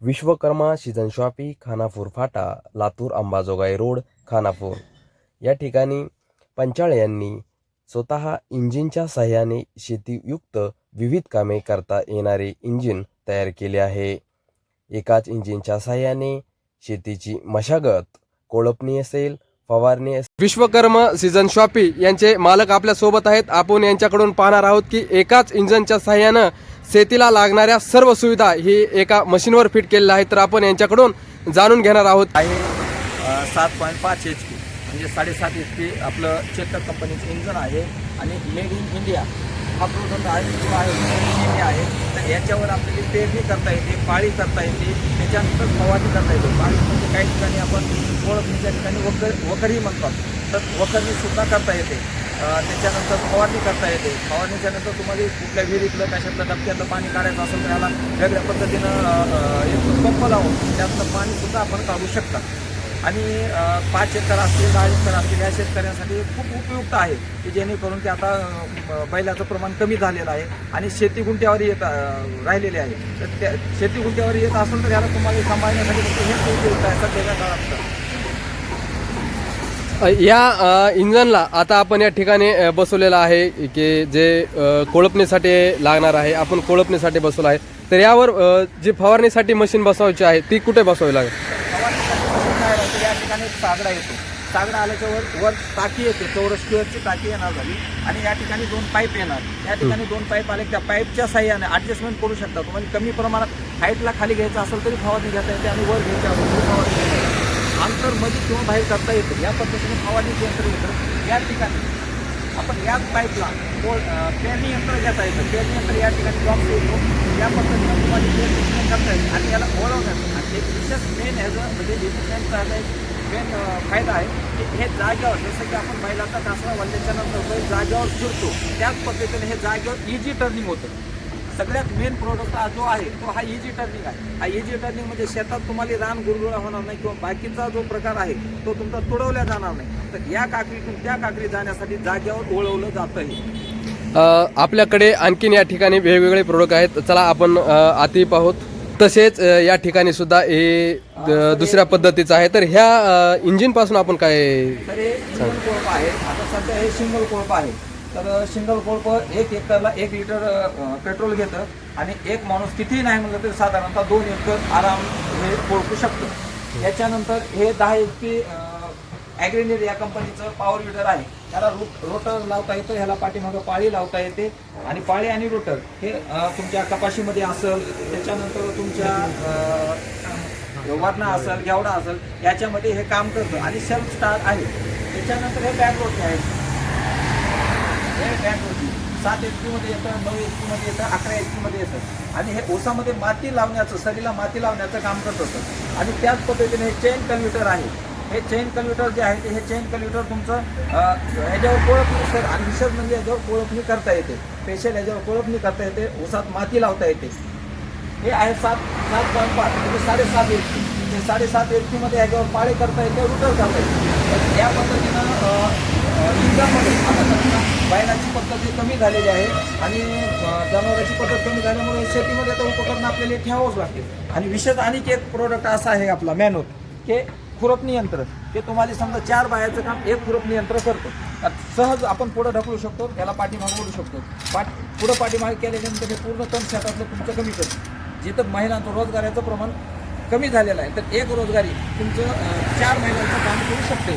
Vishwakarma season shoppy Khanapur फाटा Latur Ambajogai road Khanapur. या ठिकाणी पंचाळे यांनी स्वतः इंजिनच्या सहाय्याने शेतीयुक्त विविध कामे करता येणारे इंजिन तयार केले आहे. एकाच इंजिनच्या सहाय्याने शेतीची मशागत कोळपणी असेल फवारणी असेल. विश्वकर्म सीझन शॉपी यांचे मालक आपल्यासोबत आहेत. आपण यांच्याकडून पाहणार आहोत की एकाच इंजिनच्या सहाय्यानं शेतीला लागणाऱ्या सर्व सुविधा ही एका मशीनवर फिट केलेल्या आहेत. तर आपण यांच्याकडून जाणून घेणार आहोत. आहे सात पॉईंट पाच एच पी म्हणजे साडेसात एच पी आपलं चेतक कंपनीचं इंजन आहे आणि मेड इन इंडिया हा प्रोडक्ट आहे जो आहे मेड इन इंडिया आहे. तर याच्यावर आपल्याला पेरणी करता येते पाळी करता येते त्याच्यानंतर फवारणी करता येते. पाळी म्हणजे काही ठिकाणी आपण ओळखणीच्या ठिकाणी वकर वखरही म्हणतात तर वखरणी सुद्धा करता येते. त्याच्यानंतर फवारणी करता येते. फवारणीच्या नंतर तुम्हाला कुठल्या विहिरीतलं कशातलं डबक्यातलं पाणी काढायचं असेल तर याला वेगळ्या पद्धतीनं एक पंप लावून त्यातलं पाणीसुद्धा आपण काढू शकता. आणि पाच एकर असतील दहा एकर असतील या शेतकऱ्यांसाठी खूप उपयुक्त आहे की जेणेकरून ते आता बैलाचं प्रमाण कमी झालेलं आहे आणि शेती गुंट्यावर येत राहिलेले आहे. तर त्या शेती गुंट्यावर येत असेल तर याला तुम्हाला सांभाळण्यासाठी हे हेच उपयुक्त आहे सध्याच्या काळात तर. या इंजनला आता आपण या ठिकाणी बसवलेलं आहे की जे कोळपणीसाठी लागणार आहे आपण कोळपणीसाठी बसवलं आहे. तर यावर जी फवारणीसाठी मशीन बसवायची आहे ती कुठे बसवावी लागेल? फवारणीसाठी या ठिकाणी सागडा येतो. सागडा आल्याच्या वर टाकी येते चौरस स्क्वेअरची टाकी येणार झाली. आणि या ठिकाणी दोन पाईप येणार. या ठिकाणी दोन पाईप आले त्या पाईपच्या साह्याने ॲडजस्टमेंट करू शकता तुम्हाला कमी प्रमाणात हाईटला खाली घ्यायचं असेल तरी फवारणी घेता येते आणि वर घ्यायचं असेल तरी फवारणी मध्ये किंवा बाहेर करता येतं या पद्धतीने फवारणी यंत्र येतं या ठिकाणी. आपण याच पाईपला पेरणी यंत्र घेता येतं. पेरणी यंत्र या ठिकाणी जॉब येतो या पद्धतीने तुम्हाला पेरणी करता येईल आणि याला ओळवण्यात आणि एक विशेष मेन ह्याचं म्हणजे इक्विपमेंटचा ह्याचा एक मेन फायदा आहे की हे जागेवर जसं की आपण बैलाचा कासरा वाढल्याच्या नंतर जागेवर फिरतो. त्याच पद्धतीने हे जागेवर इजी टर्निंग होतं. सगळ्यात मेन प्रोडक्ट हा जो आहे तो हा इझी टर्निंग आहे. हा इझी टर्निंग म्हणजे शेतात तुम्हाला रान गुरगुळा होणार नाही किंवा बाकीचा जो प्रकार आहे तो तुमचा तुडवला जाणार नाही. तर या काकडीतून त्या काकडी जाण्यासाठी जागेवर ओळवलं जातं हे. अ, आपल्याकडे आणखीन या ठिकाणी वेगवेगळे प्रोडक्ट आहेत. चला आपण आती पाहूत. तसेच या ठिकाणी सुद्धा हे दुसऱ्या पद्धतीचं आहे. तर ह्या इंजिनपासून आपण काय तर सिंगल कोळप आहे आता सध्या हे सिंगल कोळप आहे. तर सिंगल कोळप एक एकरला एक लिटर पेट्रोल घेतं आणि एक माणूस कितीही नाही म्हणलं तरी साधारणतः दोन एकर आराम हे कोळपू शकतं. याच्यानंतर हे दहा एच पी ॲग्रेनियर या कंपनीचं पॉवर विडर आहे. त्याला रो रोटर लावता येतं ह्याला पाठीमागं पाळी लावता येते आणि पाळी आणि रोटर हे तुमच्या कपाशीमध्ये असेल त्याच्यानंतर तुमच्या वरणा असेल घेवडा असेल याच्यामध्ये हे काम करतं आणि सेल्फ स्टार्ट आहे. त्याच्यानंतर हे बॅक रोटी आहे. हे बॅक सात एच मध्ये येतं नऊ एच मध्ये येतं अकरा एच मध्ये येतं. आणि हे ओसामध्ये माती लावण्याचं सरीला माती लावण्याचं काम करत असतं. आणि त्याच पद्धतीने हे चेन कम्प्युटर आहे. हे चेन कम्प्युटर जे आहे ते हे चेन कम्प्युटर तुमचं ह्याच्यावर ओळखणी सर आणि विशेष म्हणजे याच्यावर ओळखणी करता येते. स्पेशल याच्यावर ओळखणी करता येते ओसात माती लावता येते. हे आहे सात सात पॉईंट पाच म्हणजे साडेसात एच पी म्हणजे साडेसात एच पीमध्ये याच्यावर पाळे करता येते रुटर करता येते. या पद्धतीनं अं, अं, इंधनामध्ये आता सध्या बैलाची पद्धती कमी झालेली आहे. आणि जनावरांची पद्धत कमी झाल्यामुळे शेतीमध्ये आता उपकरण आपल्याला ठेवावंच लागते आणि विशेष आणि एक प्रोडक्ट असा आहे आपला मॅनोर हे खुरपणी यंत्र ते तुम्हाला समजा चार बायाचं काम एक खुरपणी यंत्र करतो. सहज आपण पुढं ढकलू शकतो त्याला पाठीमागे ओढू शकतो. पाठ पुढं पाठीमागे केल्यानंतर हे पूर्ण तण शेतातलं तुमचं कमी करतो. जिथं महिलांचं रोजगाराचं प्रमाण कमी झालेलं आहे तर एक रोजगारी तुमचं चार महिन्यांचं काम करू शकते.